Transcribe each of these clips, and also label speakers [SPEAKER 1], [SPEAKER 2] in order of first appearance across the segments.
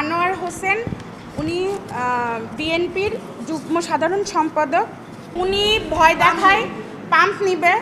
[SPEAKER 1] আনোয়ার হোসেন, উনি বিএনপির যুগ্ম সাধারণ সম্পাদক। উনি ভয় দেখায়, পাম্প নিবে।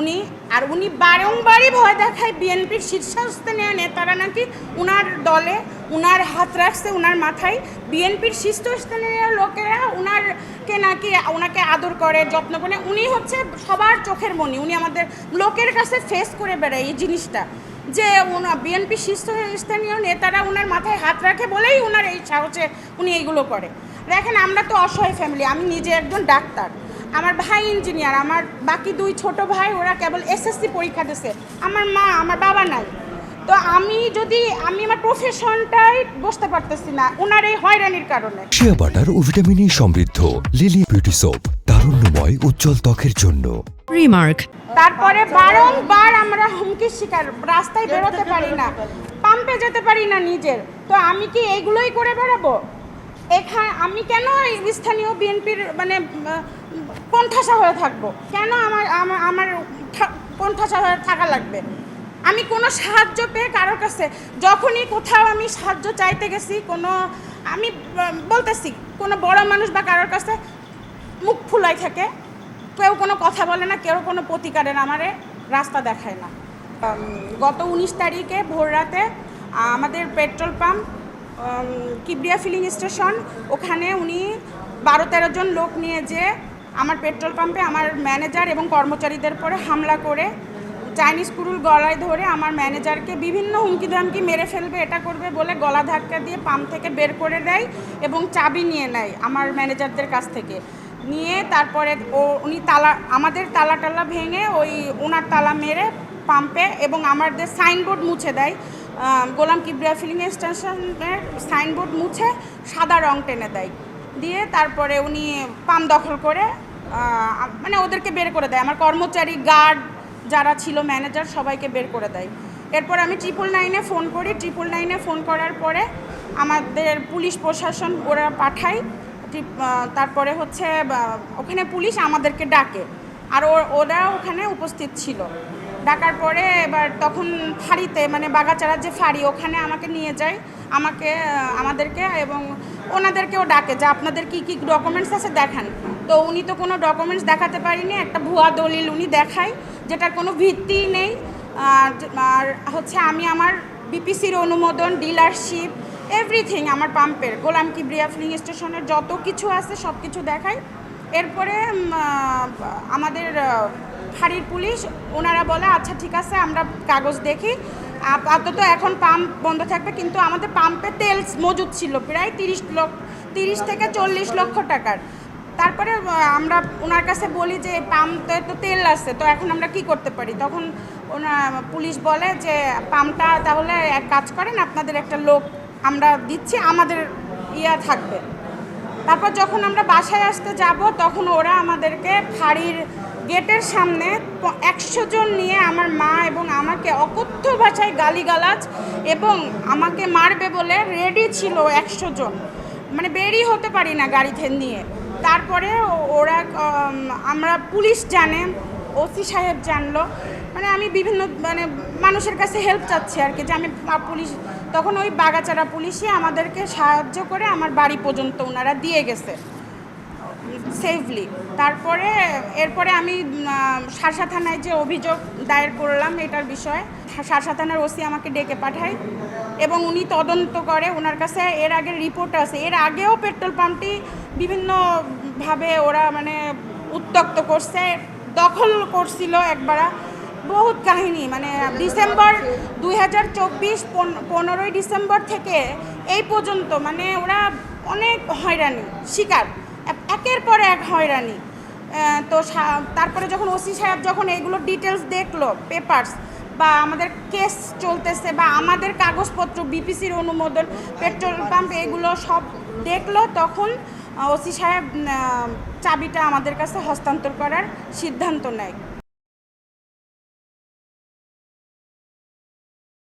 [SPEAKER 1] উনি, আর উনি বারংবারই ভয় দেখায় বিএনপির শীর্ষস্থানীয় নেতারা নাকি উনার দলে, উনার হাত রাখছে, উনার মাথায়। বিএনপির শীর্ষস্থানীয় লোকেরা উনারকে নাকি ওনাকে আদর করে, যত্ন করে। উনি হচ্ছে সবার চোখের মনি। উনি আমাদের লোকের কাছে ফেস করে বেড়ায় এই জিনিসটা। যে বিএনপি শীর্ষস্থানীয় নেতারা ওনার মাথায় হাত রাখে বলেই ওনার এই সাহসে উনি এইগুলো করে। দেখেন আমরা তো অসহায় ফ্যামিলি আমি নিজে একজন ডাক্তার। আমার ভাই ইঞ্জিনিয়ার আমার বাকি দুই ছোট ভাই ওরা কেবল এসএসসি পরীক্ষা দিছে। আমার মা আমার বাবা নাই। তো আমি যদি আমি আমার প্রফেশনটাই বসতে পারতেছি না ওনার এই হয়রানির কারণে।
[SPEAKER 2] শিয়া বাটার ও ভিটামিন সমৃদ্ধ লিলি বিউটি সোপ তারুণ্যময় উজ্জ্বল ত্বকের জন্য।
[SPEAKER 3] রিমার্ক
[SPEAKER 1] তারপরে বারংবার আমরা হুমকির শিকার, রাস্তায় বেরোতে পারি না পাম্পে যেতে পারি না নিজের। তো আমি কি এইগুলোই করে বেড়াবো? এখানে আমি কেন স্থানীয় বিএনপির মানে কণ্ঠাসা হয়ে থাকব? কেন আমার আমার থা- হয়ে থাকা লাগবে? আমি কোনো সাহায্য পেয়ে কারোর কাছে, যখনই কোথাও আমি সাহায্য চাইতে গেছি, কোনো, আমি বলতেছি, কোনো বড় মানুষ বা কারোর কাছে মুখ ফুলাই থাকে কেউ কোনো কথা বলে না, কেউ কোনো প্রতিকারের আমারে রাস্তা দেখায় না। গত উনিশ তারিখে ভোর রাতে আমাদের petrol pump Kibria filling station, ওখানে উনি বারো তেরো জন লোক নিয়ে যে আমার পেট্রোল পাম্পে আমার ম্যানেজার এবং কর্মচারীদের পরে হামলা করে, চাইনিজ কুরুল গলায় ধরে আমার ম্যানেজারকে বিভিন্ন হুমকি ধামকি মেরে ফেলবে, এটা করবে বলে গলা ধাক্কা দিয়ে পাম্প থেকে বের করে দেয় এবং চাবি নিয়ে নেয় আমার ম্যানেজারদের কাছ থেকে। নিয়ে তারপরে ও, উনি তালা, আমাদের তালা টালা ভেঙে ওই ওনার তালা মেরে পাম্পে এবং আমাদের সাইনবোর্ড মুছে দেয়। গোলাম কিবরিয়া ফিলিং স্টেশনের সাইনবোর্ড মুছে সাদা রং টেনে দেয়। দিয়ে তারপরে উনি পাম্প দখল করে মানে ওদেরকে বের করে দেয়। আমার কর্মচারী গার্ড যারা ছিল ম্যানেজার সবাইকে বের করে দেয়। এরপর আমি ট্রিপল নাইনে ফোন করি। ট্রিপল নাইনে ফোন করার পরে আমাদের পুলিশ প্রশাসন ওরা পাঠায়। তারপরে হচ্ছে ওখানে পুলিশ আমাদেরকে ডাকে। আর ওরা ওখানে উপস্থিত ছিল। ডাকার পরে এবার তখন ফাঁড়িতে মানে বাগাচারার যে ফাঁড়ি, ওখানে আমাকে নিয়ে যায়। আমাকে আমাদেরকে এবং ওনাদেরকেও ডাকে যে, আপনাদের কি কি ডকুমেন্টস আছে দেখান। তো উনি তো কোনো ডকুমেন্টস দেখাতে পারিনি, একটা ভুয়া দলিল উনি দেখায়, যেটার কোনো ভিত্তি নেই। আর হচ্ছে আমি আমার বিপিসির অনুমোদন ডিলারশিপ এভরিথিং আমার পাম্পের, গোলাম কিবরিয়া ফিলিং স্টেশনের যত কিছু আছে সব কিছু দেখায় এরপরে আমাদের ফাঁড়ির পুলিশ, ওনারা বলে আচ্ছা ঠিক আছে, আমরা কাগজ দেখি। আপাতত এখন পাম্প বন্ধ থাকবে, কিন্তু আমাদের পাম্পে তেল মজুদ ছিল, প্রায় তিরিশ লক্ষ, তিরিশ থেকে চল্লিশ লক্ষ টাকার। তারপরে আমরা ওনার কাছে বলি যে, পাম্পে তো তেল আছে, তো এখন আমরা কি করতে পারি? তখন ওনা, পুলিশ বলে যে, পাম্পটা তাহলে এক কাজ করেন, আপনাদের একটা লোক আমরা দিচ্ছি, আমাদের ইয়া থাকবে। তারপর যখন আমরা বাসায় আসতে যাব, তখন ওরা আমাদেরকে ফাঁড়ির গেটের সামনে একশো জন নিয়ে আমার মা এবং আমাকে অকথ্য ভাষায় গালিগালাজ এবং আমাকে মারবে বলে রেডি ছিল একশো জন। মানে বেরি হতে পারি না গাড়িতে নিয়ে। তারপরে ওরা আমরা পুলিশ জানে ওসি সাহেব জানলো। মানে আমি বিভিন্ন মানে মানুষের কাছে হেল্প চাচ্ছি আর কি, যে আমি পুলিশ তখন ওই বাগাচারা পুলিশই আমাদেরকে সাহায্য করে আমার বাড়ি পর্যন্ত ওনারা দিয়ে গেছে সেফলি তারপরে, এরপরে আমি শার্শা থানায় যে অভিযোগ দায়ের করলাম এটার বিষয়ে শার্শা থানার ওসি আমাকে ডেকে পাঠায় এবং উনি তদন্ত করে ওনার কাছে এর আগের রিপোর্ট আছে। এর আগেও পেট্রোল পাম্পটি বিভিন্নভাবে ওরা মানে উত্তক্ত করছে, দখল করছিল একবার। বহুত কাহিনী মানে ডিসেম্বর দুই হাজার চব্বিশ পনেরোই ডিসেম্বর থেকে এই পর্যন্ত মানে ওরা অনেক হয়রানি, শিকার এক- একের পর এক হয়রানি। তো তারপরে যখন ওসি সাহেব যখন এইগুলো ডিটেলস দেখল পেপার্স বা আমাদের কেস চলতেছে, বা আমাদের কাগজপত্র বিপিসির অনুমোদন পেট্রোল পাম্প এগুলো সব দেখল, তখন ওসি সাহেব চাবিটা আমাদের কাছে হস্তান্তর করার সিদ্ধান্ত নেয়।